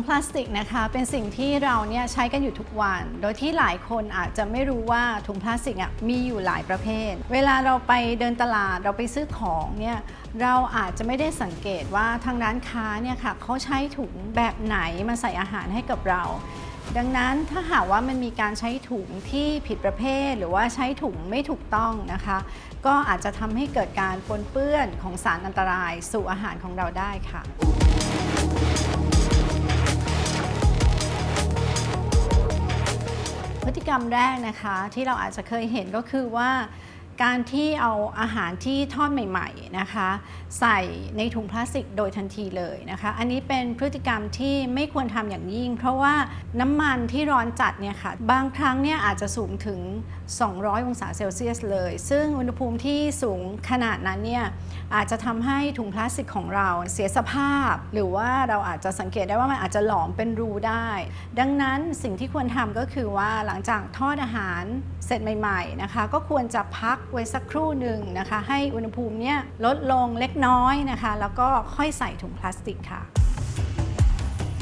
งพลาสติกนะคะเป็นสิ่งที่เราเนี่ยใช้กันอยู่ทุกวัน โดยที่หลายคนอาจจะไม่รู้ว่าถุงพลาสติกอะมีอยู่หลายประเภท เวลาเราไปเดินตลาดเราไปซื้อของเนี่ยเราอาจจะไม่ได้สังเกตว่าทางร้านค้าเนี่ยค่ะเขาใช้ถุงแบบไหนมาใส่อาหารให้กับเรา ดังนั้นถ้าหากว่ามันมีการใช้ถุงที่ผิดประเภท หรือว่าใช้ถุงไม่ถูกต้องนะคะ ก็อาจจะทำให้เกิดการปนเปื้อนของสารอันตรายสู่อาหารของเราได้ค่ะ กรรมแรกนะคะที่เราอาจจะเคยเห็นก็คือว่าการที่เอาอาหารที่ทอดใหม่ๆนะคะ ใส่ในถุงพลาสติกโดยทันทีเลยนะคะ อันนี้เป็นพฤติกรรมที่ไม่ควรทำอย่างยิ่ง เพราะว่าน้ำมันที่ร้อนจัดเนี่ยค่ะบางครั้งเนี่ยอาจจะสูงถึง 200 องศาเซลเซียสเลย ซึ่งอุณหภูมิที่สูงขนาดนั้นเนี่ยอาจจะทำให้ถุงพลาสติกของเราเสียสภาพ หรือว่าเราอาจจะสังเกตได้ว่ามันอาจจะหลอมเป็นรูได้ ดังนั้นสิ่งที่ควรทำก็คือว่าหลังจากทอดอาหารเสร็จใหม่ๆนะคะ ก็ควรจะพักไว้สักครู่หนึ่งนะคะ ให้อุณหภูมิเนี่ยลดลงเล็กน้อยนะคะ แล้วก็ค่อยใส่ถุงพลาสติกค่ะ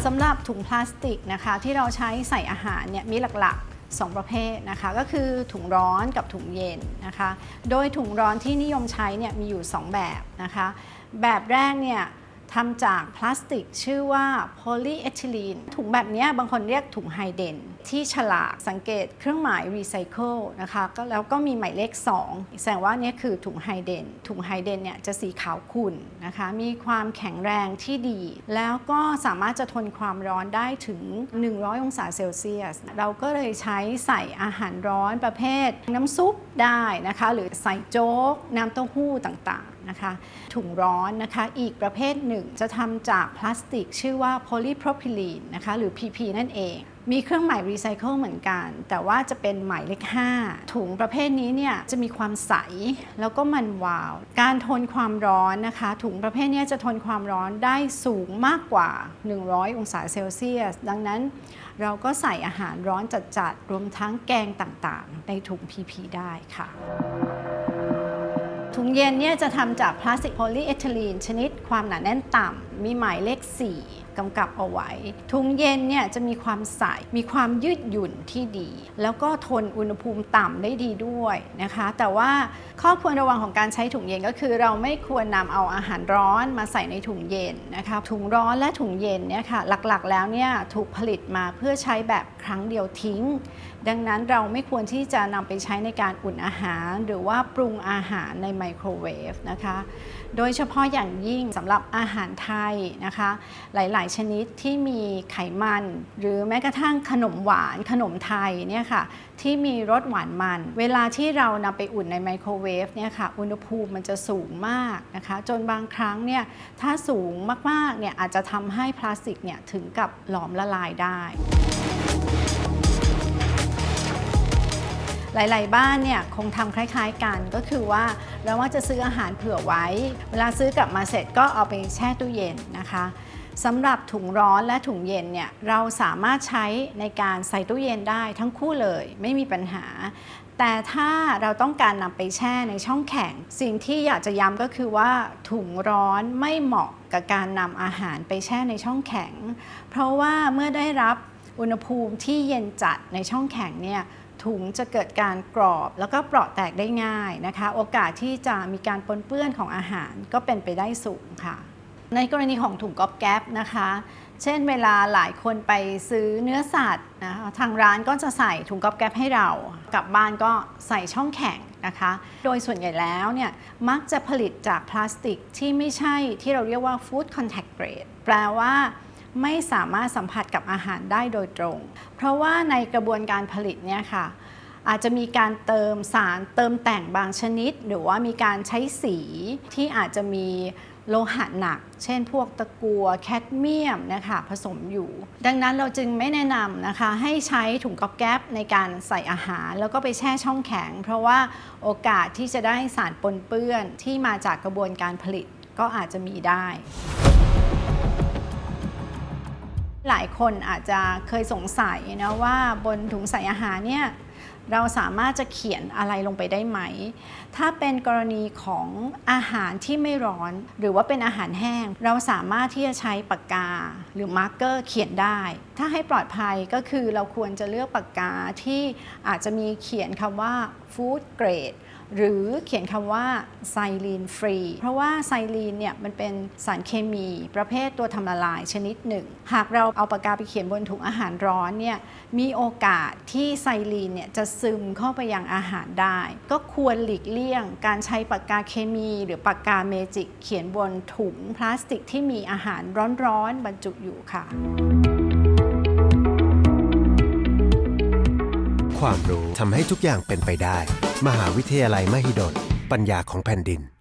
สำหรับถุงพลาสติกนะคะ ที่เราใช้ใส่อาหารเนี่ยมีหลักๆ 2 ประเภทนะคะก็คือถุงร้อนกับถุงเย็นนะคะ โดยถุงร้อนที่นิยมใช้เนี่ยมีอยู่ 2 แบบนะคะ แบบแรกเนี่ยทำจากพลาสติกชื่อว่าโพลีเอทิลีนถุงแบบนี้บางคนเรียกถุงไฮเดน ที่ฉลากสังเกตเครื่องหมายรีไซเคิลนะคะก็แล้วก็มีหมายเลข 2 แสดงว่านี่คือถุงไฮเดนถุงไฮเดนเนี่ยจะสีขาวขุ่นนะคะ มีความแข็งแรงที่ดี แล้วก็สามารถจะทนความร้อนได้ถึง 100 องศาเซลเซียส เราก็เลยใช้ใส่อาหารร้อนประเภท น้ำซุปได้นะคะ หรือใส่โจ๊ก น้ำเต้าหู้ต่างๆนะคะ ถุงร้อนนะคะ อีกประเภทหนึ่งจะทำจากพลาสติก ชื่อว่าโพลีโพรพิลีนนะคะ หรือ PP นั่นเอง มีเครื่องหมายรีไซเคิลเหมือนกัน แต่ว่าจะเป็นหมายเลข 5 ถุงประเภทนี้เนี่ยจะมีความใสแล้วก็มันวาว การทนความร้อนนะคะ ถุงประเภทนี้จะทนความร้อนได้สูงมากกว่า 100 องศาเซลเซียส ดังนั้นเราก็ใส่อาหารร้อนจัดๆ รวมทั้งแกงต่างๆ ในถุง PP ได้ค่ะถุงเย็นเนี่ยจะทำจากพลาสติกโพลีเอทิลีนชนิดความหนาแน่นต่ำ มีหมายเลข 4กำกับเอาไว้ ถุงเย็นเนี่ยจะมีความใส มีความยืดหยุ่นที่ดี แล้วก็ทนอุณหภูมิต่ำได้ดีด้วยนะคะ แต่ว่าข้อควรระวังของการใช้ถุงเย็นก็คือ เราไม่ควรนำเอาอาหารร้อนมาใส่ในถุงเย็นนะคะ ถุงร้อนและถุงเย็นเนี่ยค่ะหลักๆ แล้วเนี่ยถูกผลิตมาเพื่อใช้แบบครั้งเดียวทิ้ง ดังนั้นเราไม่ควรที่จะนำไปใช้ในการอุ่นอาหาร หรือว่าปรุงอาหารในไมโครเวฟนะคะ โดยเฉพาะอย่างยิ่งสำหรับอาหารไทยนะคะ หลายๆ ชนิดที่มีไขมัน หรือแม้กระทั่งขนมหวานขนมไทยเนี่ยค่ะที่มีรสหวานมัน เวลาที่เรานำไปอุ่นในไมโครเวฟเนี่ยค่ะอุณหภูมิมันจะสูงมากนะคะ จนบางครั้งเนี่ยถ้าสูงมากๆเนี่ยอาจจะทำให้พลาสติกเนี่ยถึงกับหลอมละลายได้หลาย ๆ บ้านเนี่ยคงทำคล้าย ๆ กันก็คือว่า เราว่าจะซื้ออาหารเผื่อไว้ เวลาซื้อกลับมาเสร็จก็เอาไปแช่ตู้เย็นนะคะสำหรับถุงร้อนและถุงเย็นเนี่ยเราสามารถใช้ในการใส่ตู้เย็นได้ทั้งคู่เลยไม่มีปัญหา แต่ถ้าเราต้องการนำไปแช่ในช่องแข็ง สิ่งที่อยากจะย้ำก็คือว่าถุงร้อนไม่เหมาะกับการนำอาหารไปแช่ในช่องแข็ง เพราะว่าเมื่อได้รับอุณหภูมิที่เย็นจัดในช่องแข็งเนี่ย ถุงจะเกิดการกรอบแล้วก็เปราะแตกได้ง่ายนะคะ โอกาสที่จะมีการปนเปื้อนของอาหารก็เป็นไปได้สูงค่ะ ในกรณีของถุงก๊อบแก๊บนะคะ เช่นเวลาหลายคนไปซื้อเนื้อสัตว์นะคะทางร้านก็จะใส่ถุงก๊อบแก๊บให้เรากลับบ้านก็ใส่ช่องแข็งนะคะ โดยส่วนใหญ่แล้วเนี่ยมักจะผลิตจากพลาสติกที่ไม่ใช่ที่เราเรียกว่า food contact grade แปลว่า ไม่สามารถสัมผัสกับอาหารได้โดยตรง เพราะว่าในกระบวนการผลิตเนี่ยค่ะอาจจะมีการเติมสารเติมแต่งบางชนิด หรือว่ามีการใช้สีที่อาจจะมีโลหะหนัก เช่นพวกตะกัวแคดเมียมนะคะผสมอยู่ ดังนั้นเราจึงไม่แนะนำนะคะ ให้ใช้ถุงก๊อบแก๊บในการใส่อาหาร แล้วก็ไปแช่ช่องแข็ง เพราะว่าโอกาสที่จะได้สารปนเปื้อนที่มาจากกระบวนการผลิตก็อาจจะมีได้ หลายคนอาจจะเคยสงสัยนะว่าบนถุงใส่อาหารเนี่ย เราสามารถจะเขียนอะไรลงไปได้ไหม ถ้าเป็นกรณีของอาหารที่ไม่ร้อน หรือว่าเป็นอาหารแห้ง เราสามารถที่จะใช้ปากกา หรือมาร์กเกอร์เขียนได้ ถ้าให้ปลอดภัยก็คือเราควรจะเลือกปากกาที่อาจจะมีเขียนคำว่า food grade หรือเขียนคำว่าไซลีนฟรี เพราะว่าไซลีนเนี่ยมันเป็นสารเคมีประเภทตัวทำละลายชนิดหนึ่ง หากเราเอาปากกาไปเขียนบนถุงอาหารร้อนเนี่ยมีโอกาสที่ไซลีนเนี่ยจะซึมเข้าไปยังอาหารได้ ก็ควรหลีกเลี่ยง การใช้ปากกาเคมี หรือปากกาเมจิก เขียนบนถุงพลาสติกที่มีอาหารร้อนๆบรรจุอยู่ค่ะ ความรู้ทำให้ทุกอย่างเป็นไปได้ มหาวิทยาลัยมหิดลปัญญาของแผ่นดิน